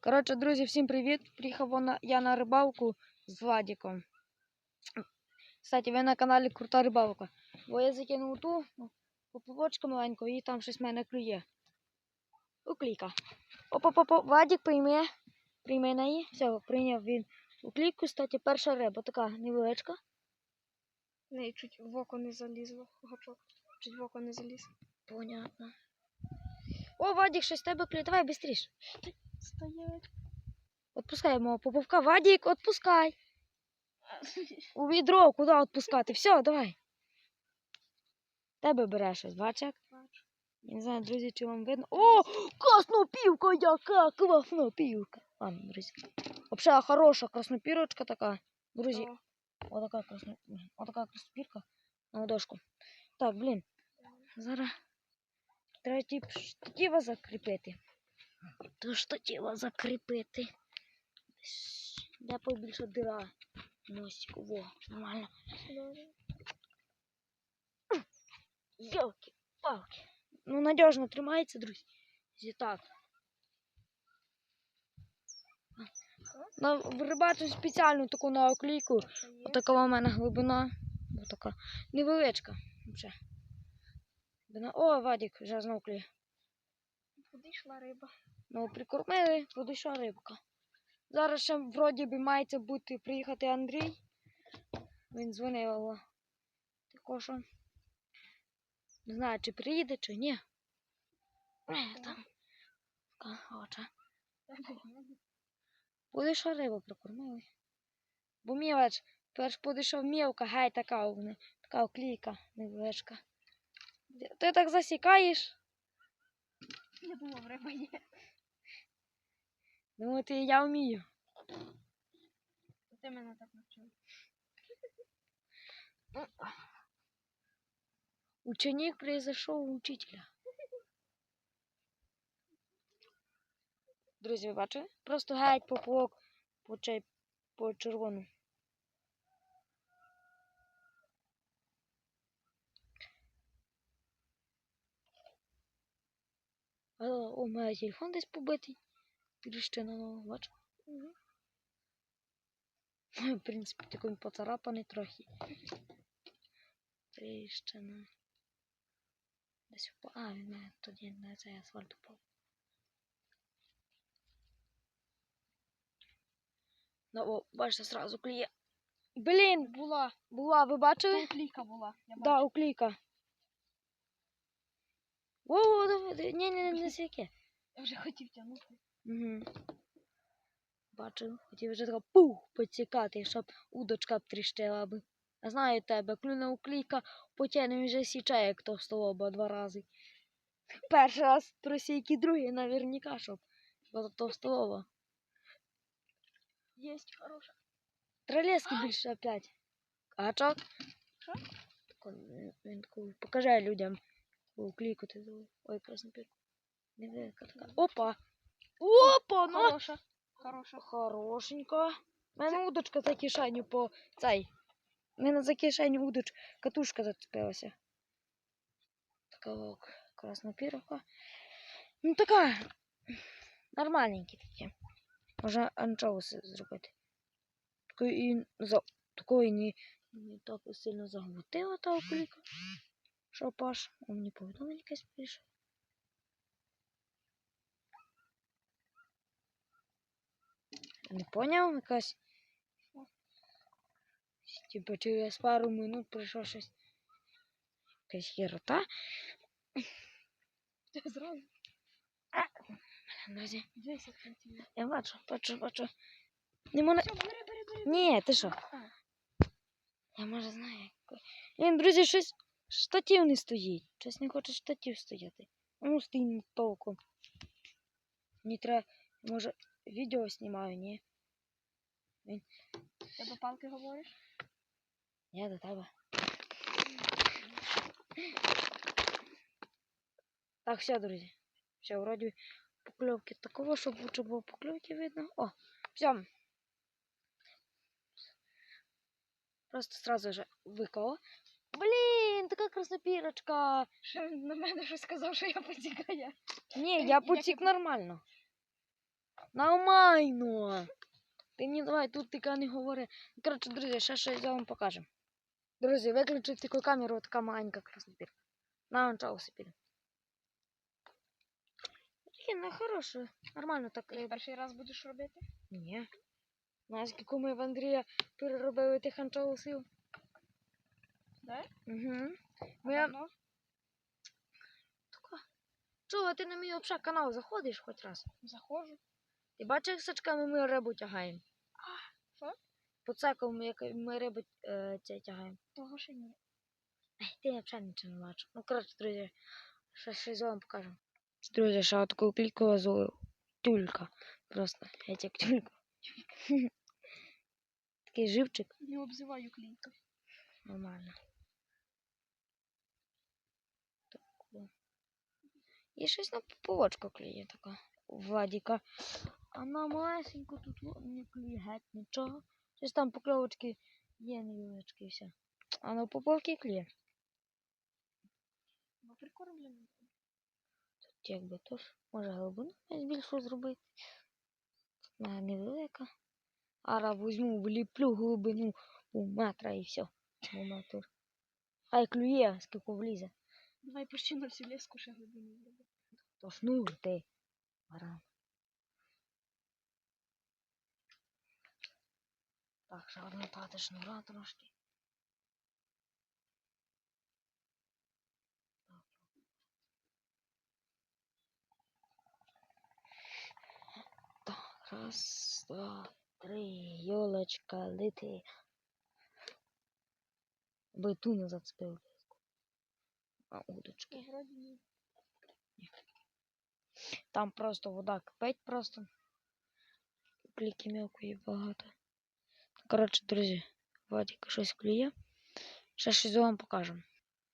Коротше, друзі, всім привіт. Приїхав вона- я на рибалку з Владіком. Кстати, ви на каналі Крута Рибалка. Бо я закинув ту поплавочку маленьку і там щось в мене клює. Уклійка. Опа-опа, Владік прийме. Прийме неї. Все, прийняв він уклійку. Кстати, перша риба така невеличка. Не, чуть в око не залізло, гачок. Чуть в око не заліз. Понятно. О, Вадік, щось тебе клює. Давай швидше. Стоять. Отпускай мого поповка. Вадік, отпускай. У відро, куди відпускати? Все, давай. Тебе береш щось, бачиш? Бачу. Я не знаю, друзі, чи вам видно. О, краснопівка, яка краснопівка. Ладно, друзі. Взагалі хороша краснопірочка така. Друзі, О, отака красно... отака краснопірка на ладошку. Так, блін. Зараз треба ті штатива закріпити. До штатива закріпити. Де побільше дира. Носику, во, нормально. Йолки, палки. Ну, надіжно тримається, друзі. Так. На, рибачу спеціальну таку на оклійку. Отака у мене глибина. Отака. Невеличка. Глибина. О, Вадік вже знов клює. Куди йшла риба? Ну, прикормили, подійшла рибка. Зараз ще вроді би мається бути приїхати Андрій. Він дзвонив. Також що. Не знаю, чи приїде, чи ні. Е, Там. Подійшла риба прикормили. Бо мілач, перш подійшов мілка, гай така, мене, така оклійка невеличка. Ти так засікаєш? Я думав, риба є. Ну, ти я вмію. Ти мене так навчив. Ученик произошел у учителя. Друзі, ви? Просто геть поплавок по, чай, по червону. О, у мене телефон десь побитий. Тріщина нова, бачу. Угу. В принципі, такий поцарапаний трохи. Тріщина. Десь впав. А, він мене тоді на цей асфальт упав. Ну, о, бачите, сразу кліє. Блін, була, була, ви бачили? Тут ліка була. Я бачу. Да, уклейка. О, давай, ні, ні, не сяке. Я вже хотів тягнути. Угу. Бачив, хотів вже така пух поцікати, щоб удочка б тріщила би. Я знаю тебе, клюне уклійка, потягне вже січе, як товстолоба два рази. Перший раз просійки, другий наверняка, щоб бо товстолоба. Єсть, хороша. Тролески більше опять. Качок. Що? Таку людям. Уклійку ти зробив. Ой, краснопірку. Невелика така. Опа! Опа! Ну! Хороша. Хороша. Хорошенько. У мене удочка за кишеню по цей. У мене за кишеню удоч катушка зацепилася. Така ок, краснопіровка. Ну така. Нормальненькі такі. Можна анчоуси зробити. Такої і за такої не, не так сильно загнутила та окуліка. Що паш? У мені повідомлення якесь Не поняв, якась. Типа через пару минут прийшло щось. Якась херота. Зразу. Друзі, 10 сантиметрів. я бачу, бачу, бачу. Не можна. Ні, ти що? Я може знаю. Блін, друзі, щось штатив не стоїть. Щось не хоче штатив стояти. Ну, стій толком. Мені треба, може, відео знімаю, ні? Ти до палки говориш? Я до тебе. Так, все, друзі. Все, вроді покльовки такого, щоб лучше було покльовки видно. О, все. Просто сразу же виклала. Блін, така краснопірочка. Що він на мене щось сказав, що я потікаю. Ні, я потік пот- нормально. Нормально. Ти мені давай тут тільки не говори. Коротше, друзі, ще щось я вам покажу. Друзі, виключив тільки камеру, така маленька краснопірка. На. Таке, ну хороше. Нормально так. Ти перший раз будеш робити? Ні. Знаєш, скільки ми в Андрія переробили тих анчоусів? Да? Угу. Ми... давно? Чого, ти на мій взагалі канал заходиш хоч раз? Заходжу. Ти бачиш, як сачками ми рибу тягаємо? що? По цековому, як ми рибу е, тягаємо. Того ще ні. Ей, ти я взагалі нічого не бачиш. Ну, коротше, друзі, ще щось вам покажу. Друзі, ще таку кліку зловив. Тюлька. Просто, геть як тюлька. Такий живчик. Не обзиваю клійкою. Нормально. І щось на поповочку клює така. Владіка. А на малесеньку тут не геть нічого. Щось там покльовочки є невеличкі і все. А на поповки клює. Бо прикормлений. Тут якби теж може глибину більшу зробити. Вона невелика. Ара візьму, вліплю глибину у метра і все. Хай клює, скільки влізе. Давай почти на всю леску ще глибину зроби. То шнур ти. Баран. Так, ще одмотати шнура трошки. Так, раз, два, три, йолочка, лети. Би ту не зацепив. А удочки. Там просто вода кипить просто. Кліки мелкої багато. Коротше, друзі, Владик щось клює. Ще щось вам покажемо.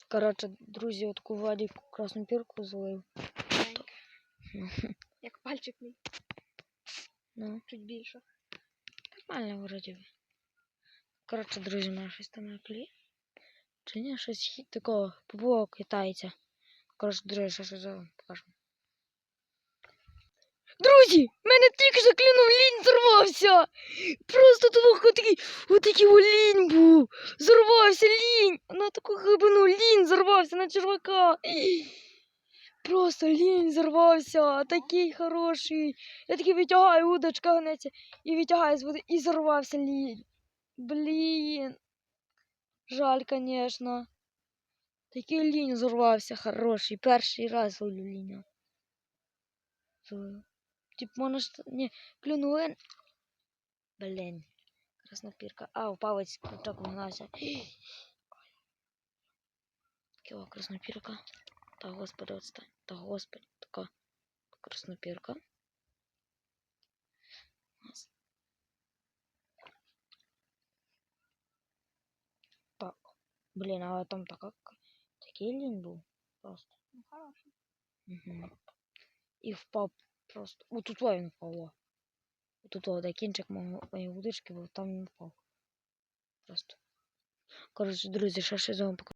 Коротше, друзі, отаку Владик красну пірку злив. Як пальчик мій. ну, Чуть більше. нормально вроді. би. Коротше, друзі, мене щось там не клює. Чи ні, щось такого поплавок китається. Коротше, друзі, вам покажемо. Друзі, мене тільки що клюнув лінь зорвався. Просто тут отакий, отакий лінь був. Зорвався лінь. На таку глибину лінь зорвався на червака. Просто лінь зорвався. Такий хороший. Я такий витягаю, удочка гнеться. І витягаю з води, і зорвався лінь. Блін. Жаль, конечно. Такий лінь зорвався хороший. Перший раз ловлю ліня. Зловив. Тип, можна ж... Ні, клюнули. Блін. Краснопірка. А, упавець крючок вгнався. Кіла краснопірка. Та господи, отстань. Та господи, така краснопірка. Раз. Так. Блін, а там така, такий лінь був. Просто. Ну, хороший. Угу. І впав просто. У тут він впав. о. Тут де кінчик моєї удочки бо там він впав. Просто. Коротше, друзі, ще щось вам покажу.